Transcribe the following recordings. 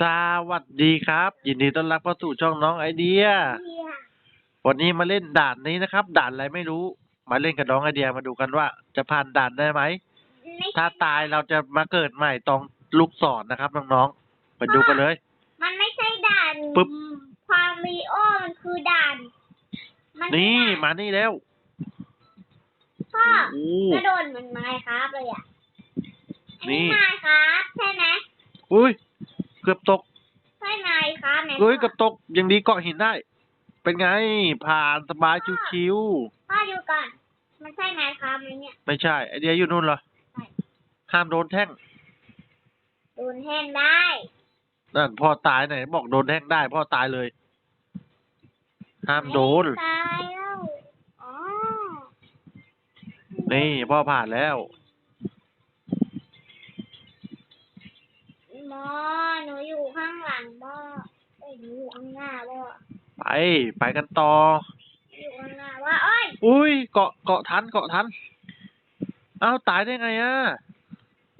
สวัสดีครับ ยินดีต้อนรับเข้าสู่ช่องน้องไอเดีย วันนี้มาเล่นด่านนี้นะครับ ด่านอะไรไม่รู้ มาเล่นกับน้องไอเดียมาดูกันว่า จะผ่านด่านได้ไหม ถ้าตายเราจะมาเกิดใหม่ตรงลูกศรนะครับน้องๆไปดูกันเลย มันไม่ใช่ด่านปึ๊บ ความวีโอมันคือด่านมัไม่นี่ด่มานี่แล้ว พ่อโอ้ กระโดดเหมือนไม้ครับเลยอะอันนี่นี้ไม้ครับใช่ไหมอุ้ยเกือบตกใช่ไม้ครับไหนเฮ้ยพ่เกือบตกยังดีเกาะหินได้ เป็นไงผ่านสบายชิวพ่อดูก่อน มันใช่ไม้ครับไหมเนี่ย ๆไม่ใช่ ไอเดียอยู่นู่นเหรอใช่ห้ามโดนแท่งโดนแห้งได้ นั่นพ่อตายไหนบอกโดนแท่งได้พ่อตายเลย ห้ามโดน ตายแล้ว อ๋อ นี่พ่อผ่านแล้ว หมอหนูอยู่ข้างหลังพ่อเอ้ยหนูอยู่ข้างหน้าพ่อไป ไปกันต่อ อยู่ข้างหน้าว่าโอ้ยอุ้ยเกาะเกาะทันเกาะทัน เอ้าตายได้ไงอะ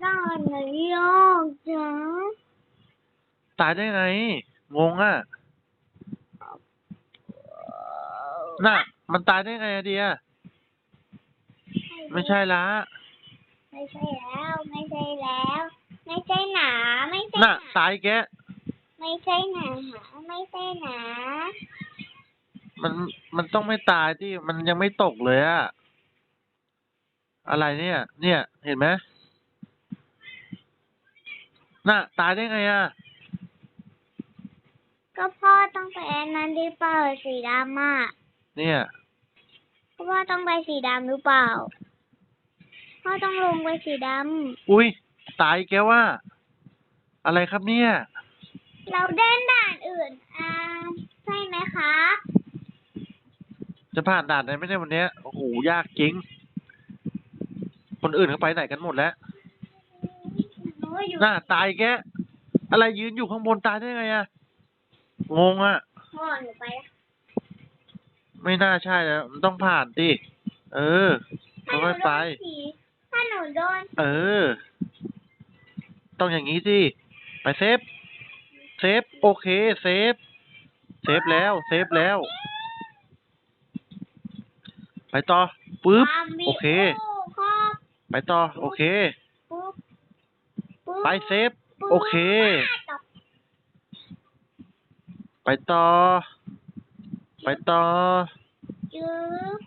ด้านไหนยกจ้าตายได้ไง งงอะน่ะ มันตายได้ไงอะเดียไม่ใช่ละ ไม่ใช่แล้ว ไม่ใช่แล้ว ไม่ใช่หนาไม่ใช่น่ะหนาตายแกะไม่ใช่หนาไม่ใช่หนามันมันต้องไม่ตายที่มันยังไม่ตกเลยอะอะไรเนี่ย เนี่ย เห็นไหมน่ะตายได้ไงอะก็พ่อต้องไปแอนนั้นที่เปล่าสีดำอะเนี่ย ก็พ่อต้องไปสีดำหรือเปล่า พ่อต้องลงไปสีดอุ้ย ตายแกว่า อะไรครับเนี่ยำเราเดินด่านอื่นอ่าใช่ไหมครับ จะผ่านด่านไหนไม่ได้วันเนี้ยโอ้โหยากจริง คนอื่นเขาไปไหนกันหมดแล้วหนูอยู่น่าตายแกะอะไรยืนอยู่ข้างบนตายได้ไงอะงงอะพ่อหนูไปแล้วไม่น่าใช่แล้วมันต้องผ่านดิเออถ้าหนูค่อยโดๆไปนสีถ้าหนูโดน เออ ต้องอย่างนี้สิ ไปเซฟ เซฟ โอเค เซฟ เซฟแล้ว เซฟแล้ว ไปต่อ ปึ๊บตามวิโอเคครับไปต่อ โอเคปุ๊บปุ๊บไปเซฟปุ๊บโอเคตกไปต่อ ไปต่อจึ๊บ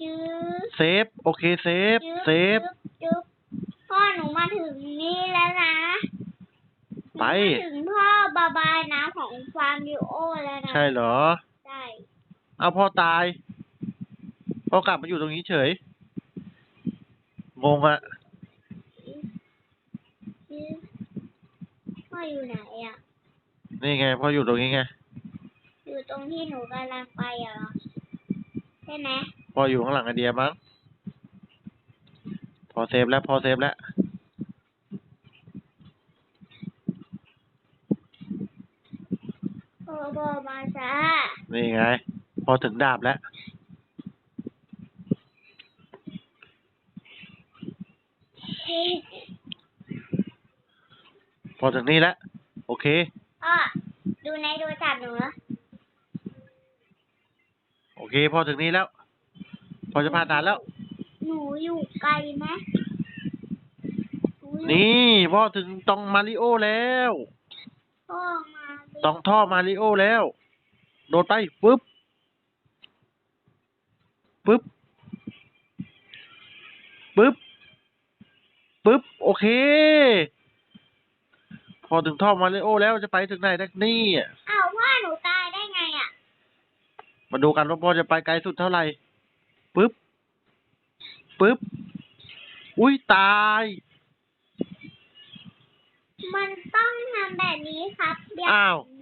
จึ๊บเซฟ โอเค เซฟจึ๊บเซฟ จึ๊บจึ๊บพ่อหนูมาถึง นี่แล้วนะหนูไปมาถึงพ่อบาบายน้ำของฟาร์มดิโอแล้วนะใช่เหรอ ใช่เอาพ่อตายพ่อกลับมาอยู่ตรงนี้เฉย งงอะจึ๊บพ่ออยู่ไหนอะ นี่ไงพ่ออยู่ตรงนี้ไง อยู่ตรงที่หนูกำลังไปอะเหรอใช่ไหมพ่ออยู่ข้างหลังไอเดียมั้งพอเซฟแล้วพอเซฟแล้ว พ่อพ่อมาช้า นี่ไง พอถึงดาบแล้ว พอถึงนี่แล้ว โอเคพ่อดูในโทรศัพท์หนูเหรอโอเค พอถึงนี่แล้ว พอจะผ่านด่านแล้ว หนูอยู่ไกลไหมหอยู่นี่พ่อถึงตองมาริโอแล้ว พ่อมา ตองท่อมาริโอแล้ว โดดไปปึ๊บปึ๊บปึ๊บปึ๊บโอเค พอถึงท่อมาริโอแล้วจะไปถึงไหนนักนี่อะอ้าวพ่อหนูตายได้ไงอะ มาดูกันว่าพ่อจะไปไกลสุดเท่าไหร่ปึ๊บปึ๊บอุ้ยตาย มันต้องทำแบบนี้ครับเดี๋ยว อ้าวยาก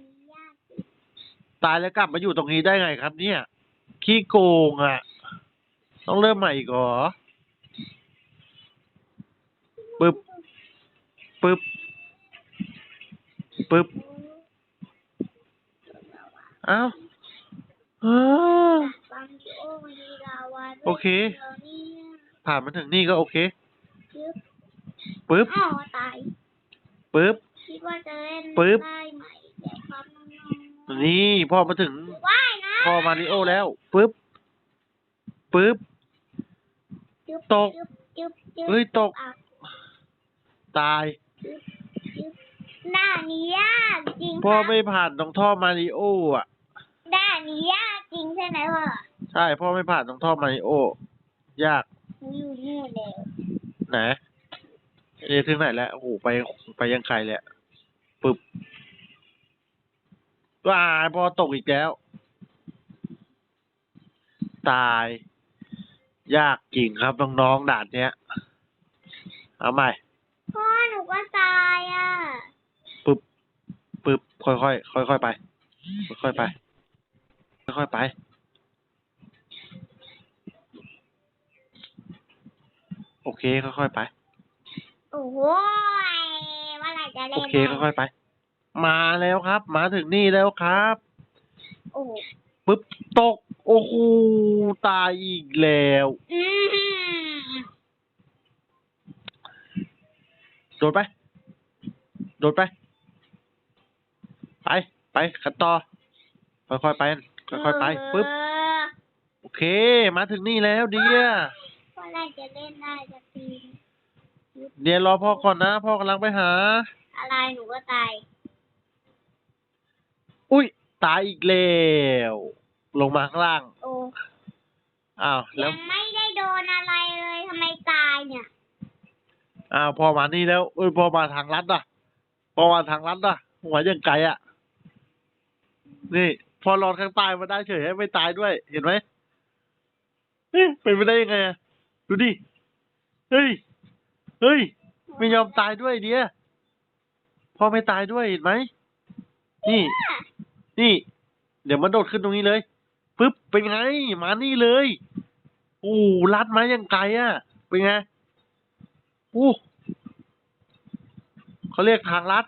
ตายแล้วกลับมาอยู่ตรงนี้ได้ไงครับเนี่ย ขี้โกงอะ ต้องเริ่มใหม่อีกเหรอปึ๊บปึ๊บปึ๊บเอ้าเอ้าบางทีโอ้มันมีลาวาด้วยโอเคดี๋ยวนี้ผ่านมาถึงนี่ก็โอเคจึ๊บปึ๊บอ้าวตายปึ๊บขี้ว่าจะเล่นปึ๊บได้ไหม นี่พ่อมาถึงๆว่ายนะพ่อมาริโอแล้วปึ๊บปึ๊บ จึ๊บตก จึ๊บจึ๊บจึ๊บเฮ้ยตก อะตายจึ๊บหน้านี้ยากจริงพ่อครับไม่ผ่านตรงท่อมาริโออะหน้านี้ยากจริงใช่ไหมพ่อใช่พ่อไม่ผ่านตรงท่อมาริโอ ยากหนูอยู่นู่นแล้วไหนเอะถึงไหนแล้วโอ้โหไปไปยังไกลเลยอะปึ๊บ ว้ายพ่อตกอีกแล้ว ตาย ยากจริงครับน้องๆด่านเนี้ย เอาใหม่พ่อหนูก็ตายอะปึ๊บปึ๊บค่อยๆค่อยๆไป ค่อยๆไป ค่อยๆไปโอเคค่อยๆไป โอ้โหเมื่อไหร่จะโอเล่นเคค่อยๆไป มาแล้วครับ มาถึงนี่แล้วครับโอ้โหปึ๊บตก โอ้โหตายอีกแล้วอืมโดดไป โดดไป ไป ไปขัดต่อ ค่อยๆไป ค่อยๆไปปึ๊บเออโอเค มาถึงนี่แล้วเดียเมื่อไหร่จะเล่นได้สักทีเดียรอพ่อก่อนนะ พ่อกำลังไปหา อะไรหนูก็ตาย อุ้ยตายอีกแล้วลงมาข้างล่างโอ้อ้าวแล้ยัวงไม่ได้โดนอะไรเลยทำไมตายเนี่ยอ้าวพ่อมานี่แล้วเอ้ยพ่อมาทางลัดอะพ่อมาทางลัดอะหัวยังไกลอะ นี่ พอรอดข้างใต้มาได้เฉยไม่ตายด้วยเห็นไหมเอ๊ะเป็นไปได้ยังไงอะดูดิเฮ้ยเฮ้ย ไม่ยอมตายด้วยเดียพ่อไม่ตายด้วยเห็นไหม นี่นี่ นี่ เดี๋ยวมันโดดขึ้นตรงนี้เลยปึ๊บเป็นไง มานี่เลยโอ้ลัดมาอยังไกลอะ เป็นไงอู้เขาเรียกทางลัด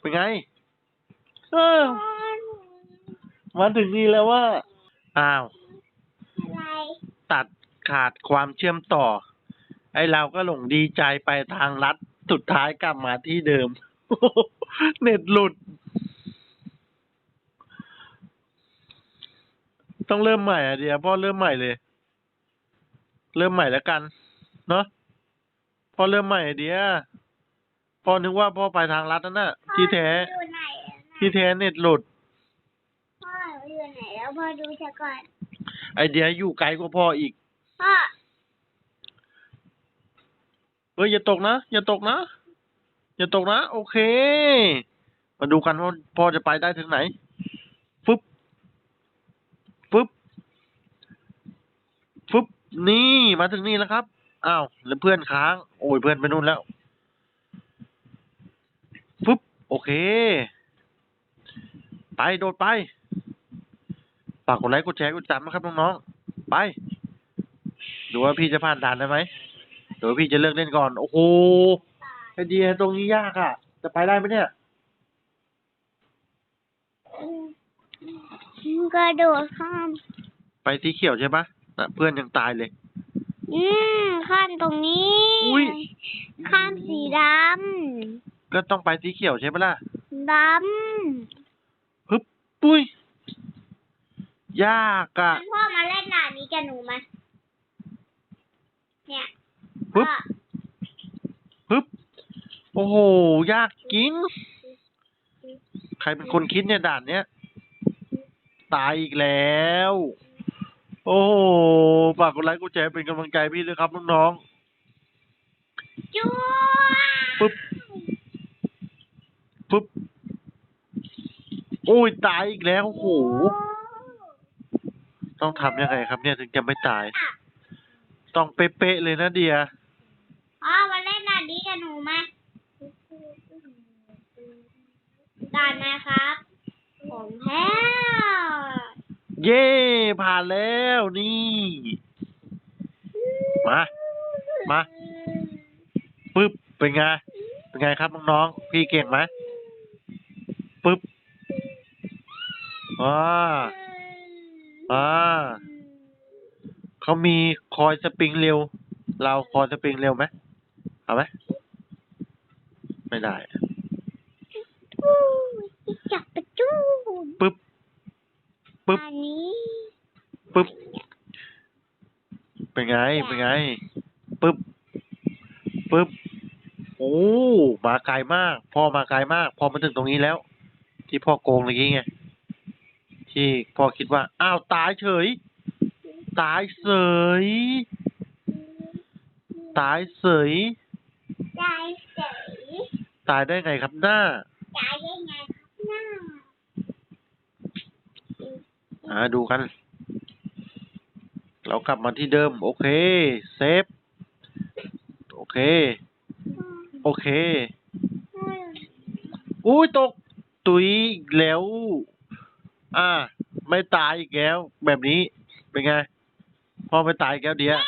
เป็นไง เออ มาถึงนี่แล้วว่า อ้าว ตัดขาดความเชื่อมต่อ ไอ้เราก็หลงดีใจไปทางลัด สุดท้ายกลับมาที่เดิม เน็ตหลุด ต้องเริ่มใหม่อะเดี๋ยวพ่อเริ่มใหม่เลย เริ่มใหม่แล้วกัน เนาะพ่อเริ่มใหม่อะเดียวพ่อนึกว่าพ่อไปทางลัดนั่นน่ะ ที่แท้ พ่ออยู่ไหนอะที่แท้เน็ตหลุด พ่ออยู่ไหนแล้วพ่อดูฉันก่อนไอเดียอยู่ไกลกว่าพ่ออีก พ่อเฮ้ยอย่าตกนะ อย่าตกนะ อย่าตกนะ โอเค มาดูกันว่าพ่อจะไปได้ถึงไหน ฟึบ ฟึบ ฟึบ นี่มาถึงนี่แล้วครับ อ้าวแล้วเพื่อนค้าง โอ้ยเพื่อนไปนู่นแล้วฟึบโอเค ไปโดดไปฝากกดไลค์กดแชร์กดติดตามนะครับน้องๆ ไป ดูว่าพี่จะผ่านด่านได้ไหมเดี๋ยวพี่จะเลิกเล่นก่อน โอ้โหไอเดียตรงนี้ยากอะ จะไปได้ไหมเนี่ย กระโดดข้าม ไปสีเขียวใช่ปะ น่ะเพื่อนยังตายเลย อืมข้ามตรงนี้อุ๊ย ข้ามสีดก็ต้องไปสีเขียวใช่ปะล่ะำดฮึบปุ้ย ยากำอะงั้นพ่อมาเล่นด่านนี้กับหนูไหมเนี่ยปึ๊บพ่อฮึบโอ้โห ยากจริง ใครเป็นคนคิดเนี่ยด่านเนี้ย ตายอีกแล้ว โอ้โหฝากกดไลค์กดแชร์เป็นกำลังใจพี่ด้วยครับน้องจ้วๆปึ๊บปึ๊บโอ้ยตายอีกแล้วโอ้โหต้องทำยังไงครับ เนี่ยถึงจะไม่ตาย ต้องเป๊ะๆเลยนะเดียพ่อมาเล่นด่านนี้กับหนูไหมด่านนะครับผมแพ้ เย่ผ่านแล้วนี่ มา มาปึ๊บเป็นไงเป็นไงครับน้องๆพี่เก่งไหมปึ๊บอ่าอ่าเขามีคอยสปริงเร็ว เราคอยสปริงเร็วไหมเอาไหมไม่ได้จับประจูนปึ๊บ ปึ๊บอันนี้ปึ๊บ เป็นไง เป็นไง ปึ๊บ ปึ๊บ โอ้ มาไกลมาก พ่อมาไกลมาก พอมาถึงตรงนี้แล้ว ที่พ่อโกงเมื่อกี้ไง ที่พ่อคิดว่า อ้าวตายเฉย ตายเสยตายเสยได้เสยตายได้ไงครับหน้าได้ยังไงครับหน้า อ่าดูกัน เรากลับมาที่เดิม โอเคเซฟโอเค โอเคอุ้ยตกตุยอีกแล้ว อ่า ไม่ตายอีกแล้ว แบบนี้เป็นไงพ่อไม่ตายอีกแล้วเดียว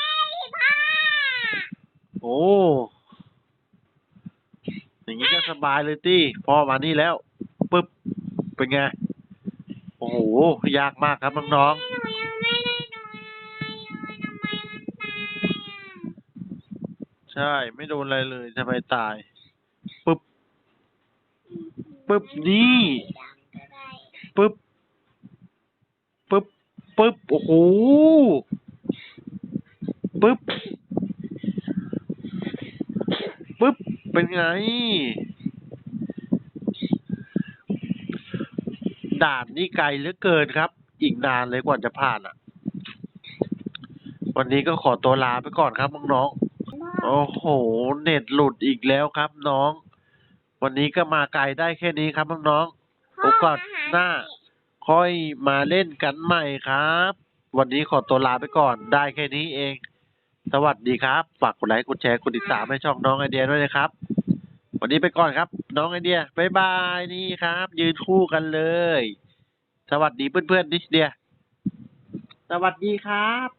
โอ้อย่างนี้ก็สบายเลยตี้พ่อมานี่แล้วปึ๊บเป็นไงโอ้โหยากมากครับน้องๆ ใช่ ไม่โดนอะไรเลยทำไมตาย ปึ๊บ ปึ๊บ นี่ ปึ๊บ ปึ๊บ ปึ๊บ โอ้โห ปึ๊บ ปึ๊บ เป็นไง ด่านนี่ไกลเหลือเกินครับ อีกนานเลยกว่าจะผ่านอะ วันนี้ก็ขอตัวลาไปก่อนครับน้องๆโอ้โห เน็ตหลุดอีกแล้วครับน้อง วันนี้ก็มาไกลได้แค่นี้ครับน้องๆโอกาสหน้า ค่อยมาเล่นกันใหม่ครับ วันนี้ขอตัวลาไปก่อนได้แค่นี้เอง สวัสดีครับ ฝากกดไลค์กดแชร์กดติดตามให้ช่องน้องไอเดียด้วยนะครับ วันนี้ไปก่อนครับ น้องไอเดียบายบายนี่ครับ ยืนคู่กันเลย สวัสดีเพื่อนๆดิเดีย สวัสดีครับ